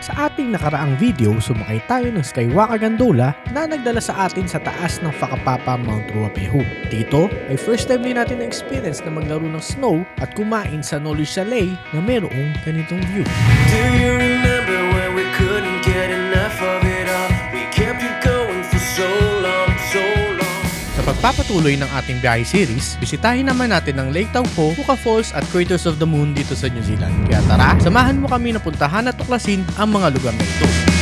Sa ating nakaraang video, sumakay tayo ng Skywalker Gondola na nagdala sa atin sa taas ng Fakapapa Mount Ruapehu. Dito ay first time din natin na-experience na maglaro ng snow at kumain sa Knowledge Chalet na mayroong ganitong view. Do you remember Sa pagpapatuloy ng ating biyahe series, bisitahin naman natin ang Lake Taupo, Puka Falls at Craters of the Moon dito sa New Zealand. Kaya tara, samahan mo kami na puntahan at tuklasin ang mga lugar na ito.